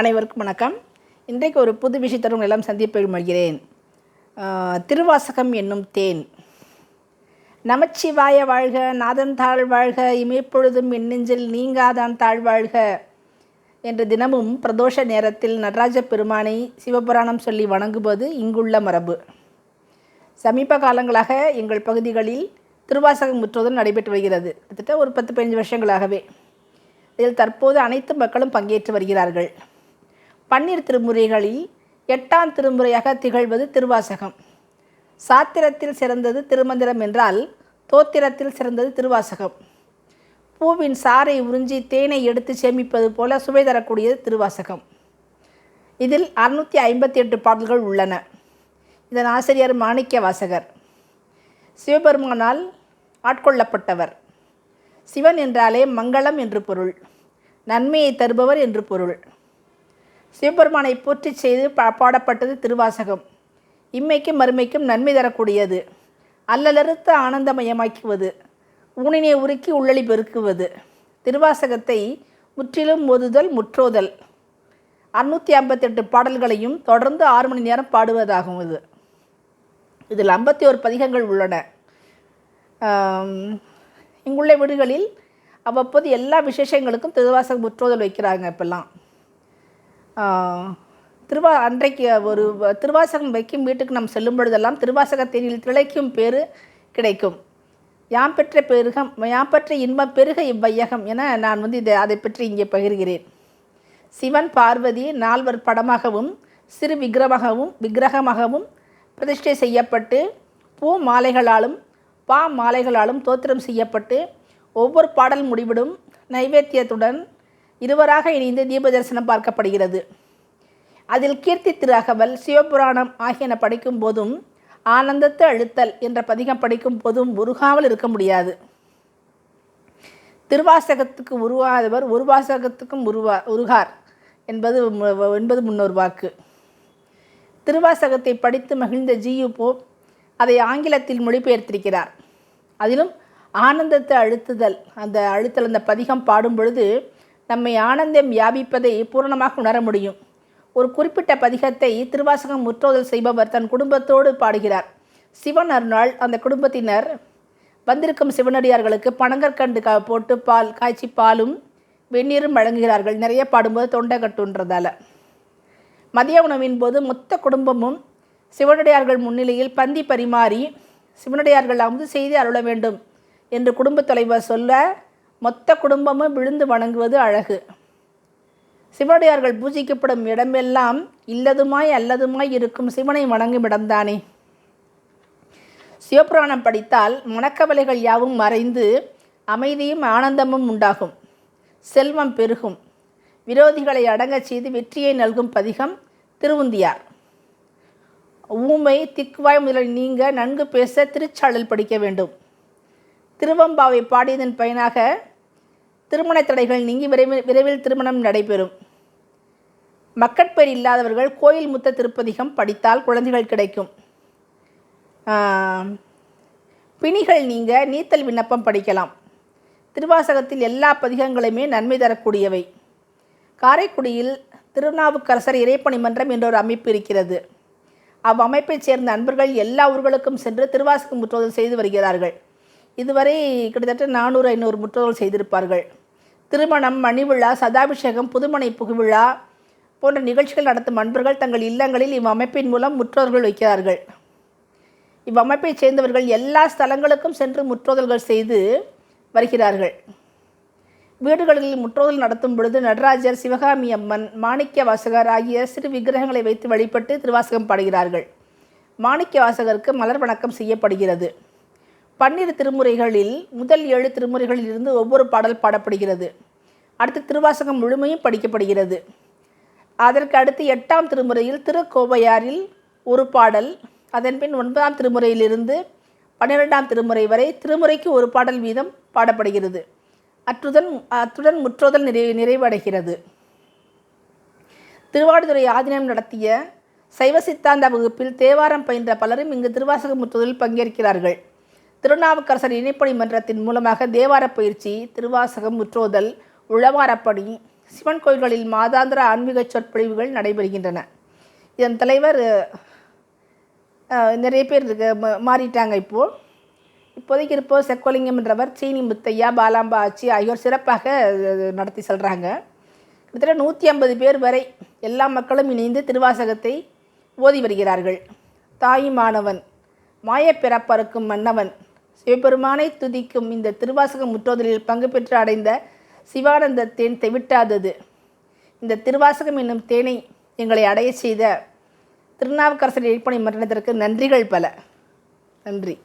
அனைவருக்கும் வணக்கம். இன்றைக்கு ஒரு புது விஷயத்தரும் எல்லாம் சந்திப்பில் மொழிகிறேன் திருவாசகம் என்னும் தேன். நமச்சிவாய வாழ்க நாதன் தாழ் வாழ்க இமைப்பொழுதும் எண்ணெஞ்சில் நீங்காதான் தாழ் வாழ்க என்று தினமும் பிரதோஷ நேரத்தில் நடராஜ பெருமானை சிவபுராணம் சொல்லி வணங்குவது இங்குள்ள மரபு. சமீப காலங்களாக எங்கள் பகுதிகளில் திருவாசகம் முற்றுவதும் நடைபெற்று வருகிறது. கிட்டத்தட்ட ஒரு பத்து பதினஞ்சு வருஷங்களாகவே இதில் தற்போது அனைத்து மக்களும் பங்கேற்று வருகிறார்கள். பன்னீர் திருமுறைகளில் எட்டாம் திருமுறையாக திகழ்வது திருவாசகம். சாத்திரத்தில் சிறந்தது திருமந்திரம் என்றால் தோத்திரத்தில் சிறந்தது திருவாசகம். பூவின் சாறை உறிஞ்சி தேனை எடுத்து சேமிப்பது போல சுவை தரக்கூடியது திருவாசகம். இதில் அறுநூற்றி ஐம்பத்தி எட்டு பாடல்கள் உள்ளன. இதன் ஆசிரியர் மாணிக்க வாசகர். சிவபெருமானால் ஆட்கொள்ளப்பட்டவர். சிவன் என்றாலே மங்களம் என்று பொருள். நன்மையை தருபவர் என்று பொருள். சிவபெருமானை போற்றி செய்து பா பாடப்பட்டது திருவாசகம். இம்மைக்கும் மறுமைக்கும் நன்மை தரக்கூடியது. அல்லலறுத்து ஆனந்தமயமாக்குவது. ஊனினை உருக்கி உள்ளளி பெருக்குவது. திருவாசகத்தை முற்றிலும் ஒதுதல் முற்றோதல். அறுநூற்றி ஐம்பத்தெட்டு பாடல்களையும் தொடர்ந்து ஆறு மணி நேரம் பாடுவதாகும் இது. இதில் ஐம்பத்தி ஒரு பதிகங்கள் உள்ளன. இங்குள்ள வீடுகளில் அவ்வப்போது எல்லா விசேஷங்களுக்கும் திருவாசகம் முற்றோதல் வைக்கிறாங்க இப்போல்லாம். திருவா அன்றைக்கு ஒரு திருவாசகம் வைக்கும் வீட்டுக்கு நாம் செல்லும் பொழுதெல்லாம் திருவாசகத்தினில் திளைக்கும் பேறு கிடைக்கும். யாம் பெற்ற பெருகம் யாம் பெற்ற இன்பம் பெருக இவ்வையகம் என நான் வந்து இதை அதை பற்றி இங்கே பகிர்கிறேன். சிவன் பார்வதி நால்வர் படமாகவும் சிறு விக்கிரமாகவும் விக்கிரகமாகவும் பிரதிஷ்டை செய்யப்பட்டு பூ மாலைகளாலும் பா மாலைகளாலும் தோத்திரம் செய்யப்பட்டு ஒவ்வொரு பாடல் முடிவிடும் நைவேத்தியத்துடன் இருவராக இணைந்து தீப தரிசனம் பார்க்கப்படுகிறது. அதில் கீர்த்தி திருஅகவல் சிவபுராணம் ஆகியன படிக்கும் போதும் ஆனந்தத்து அழுத்தல் என்ற பதிகம் படிக்கும் போதும் உருகாமல் இருக்க முடியாது. திருவாசகத்துக்கு உருவாதவர் ஒரு வாசகத்துக்கும் உருவா உருகார் என்பது என்பது முன்னொரு வாக்கு. திருவாசகத்தை படித்து மகிழ்ந்த ஜியு போப் அதை ஆங்கிலத்தில் மொழிபெயர்த்திருக்கிறார். அதிலும் ஆனந்தத்தை அழுத்துதல் அந்த அழுத்தல் அந்த பதிகம் பாடும் பொழுது நம்மை ஆனந்தம் வியாபிப்பதை பூரணமாக உணர முடியும். ஒரு குறிப்பிட்ட பதிகத்தை திருவாசகம் முற்றோதல் செய்பவர் தன் குடும்பத்தோடு பாடுகிறார். சிவன் அருநாள் அந்த குடும்பத்தினர் வந்திருக்கும் சிவனடியார்களுக்கு பனங்கற்கண்டு கா போட்டு பால் காய்ச்சி பாலும் வெந்நீரும் வழங்குகிறார்கள். நிறைய பாடும்போது தொண்டை கட்டுன்றதால. மதிய உணவின் போது மொத்த குடும்பமும் சிவனடியார்கள் முன்னிலையில் பந்தி பரிமாறி சிவனடியார்கள் அமுது செய்து அருள வேண்டும் என்று குடும்பத் தலைவர் சொல்ல மொத்த குடும்பமும் விழுந்து வணங்குவது அழகு. சிவனடியார்கள் பூஜிக்கப்படும் இடமெல்லாம் இல்லதுமாய் அல்லதுமாய் இருக்கும் சிவனை வணங்கும் இடம்தானே. சிவபுராணம் படித்தால் மனக்கவலைகள் யாவும் மறைந்து அமைதியும் ஆனந்தமும் உண்டாகும். செல்வம் பெருகும். விரோதிகளை அடங்கச் செய்து வெற்றியை நல்கும் பதிகம் திருவுந்தியார். ஊமை திக்குவாய் முதலில் நீங்க நன்கு பேச திருச்சாளல் படிக்க வேண்டும். திருவம்பாவை பாடியதன் பயனாக திருமண தடைகள் நீங்கி விரைவில் விரைவில் திருமணம் நடைபெறும். மக்கட்பேர் இல்லாதவர்கள் கோயில் முத்த திருப்பதிகம் படித்தால் குழந்தைகள் கிடைக்கும். பிணிகள் நீங்க நீத்தல் விண்ணப்பம் படிக்கலாம். திருவாசகத்தில் எல்லா பதிகங்களுமே நன்மை தரக்கூடியவை. காரைக்குடியில் திருநாவுக்கரசர் இறைப்பணி மன்றம் என்ற ஒரு அமைப்பு இருக்கிறது. அவ்வமைப்பைச் சேர்ந்த அன்பர்கள் எல்லா ஊர்களுக்கும் சென்று திருவாசகம் முற்றோதல் செய்து வருகிறார்கள். இதுவரை கிட்டத்தட்ட நானூறு ஐநூறு முற்றோர்கள் செய்திருப்பார்கள். திருமணம் மணிவிழா சதாபிஷேகம் புதுமனை புகுவிழா போன்ற நிகழ்ச்சிகள் நடத்தும் அன்பர்கள் தங்கள் இல்லங்களில் இவ்வமைப்பின் மூலம் முற்றோர்கள் வைக்கிறார்கள். இவ்வமைப்பைச் சேர்ந்தவர்கள் எல்லா ஸ்தலங்களுக்கும் சென்று முற்றோதல்கள் செய்து வருகிறார்கள். வீடுகளில் முற்றோதல் நடத்தும் பொழுது நடராஜர் சிவகாமி அம்மன் மாணிக்க வாசகர் ஆகிய சிறு விக்கிரகங்களை வைத்து வழிபட்டு திருவாசகம் பாடுகிறார்கள். மாணிக்க வாசகருக்கு மலர் வணக்கம் செய்யப்படுகிறது. பன்னிரு திருமுறைகளில் முதல் ஏழு திருமுறைகளில் இருந்து ஒவ்வொரு பாடல் பாடப்படுகிறது. அடுத்து திருவாசகம் முழுமையும் படிக்கப்படுகிறது. அதற்கு அடுத்து எட்டாம் திருமுறையில் திருக்கோவையாரில் ஒரு பாடல் அதன்பின் ஒன்பதாம் திருமுறையிலிருந்து பன்னிரெண்டாம் திருமுறை வரை திருமுறைக்கு ஒரு பாடல் வீதம் பாடப்படுகிறது. அற்றுடன் அத்துடன் முற்றோதல் நிறை நிறைவடைகிறது. திருவாடுதுறை ஆதீனம் நடத்திய சைவ சித்தாந்த வகுப்பில் தேவாரம் பயின்ற பலரும் இங்கு திருவாசக முற்றுதலில் பங்கேற்கிறார்கள். திருநாவுக்கரசர் இணைப்பணி மன்றத்தின் மூலமாக தேவார பயிற்சி திருவாசகம் முற்றோதல் உழவாரப்பணி சிவன் கோயில்களில் மாதாந்திர ஆன்மீக சொற்பொழிவுகள் நடைபெறுகின்றன. இதன் தலைவர் நிறைய பேர் இருக்க மாறிட்டாங்க இப்போது இப்போதைக்கு இருப்போ செக்கோலிங்கம் என்றவர் சீனி முத்தையா பாலாம்பா ஆச்சி ஆகியோர் சிறப்பாக நடத்தி செல்கிறாங்க கிட்டத்தட்ட நூற்றி ஐம்பது பேர் வரை எல்லா மக்களும் இணைந்து திருவாசகத்தை ஓதி வருகிறார்கள். தாயுமானவன் மாயப்பிறப்பறுக்கும் மன்னவன் சிவபெருமானை துதிக்கும் இந்த திருவாசக முற்றோதலில் பங்கு பெற்று அடைந்த சிவானந்த தேன் தெவிட்டாதது. இந்த திருவாசகம் என்னும் தேனை எங்களை அடைய செய்த திருநாவுக்கரசர் இழைப்பணி மரணத்திற்கு நன்றிகள் பல. நன்றி.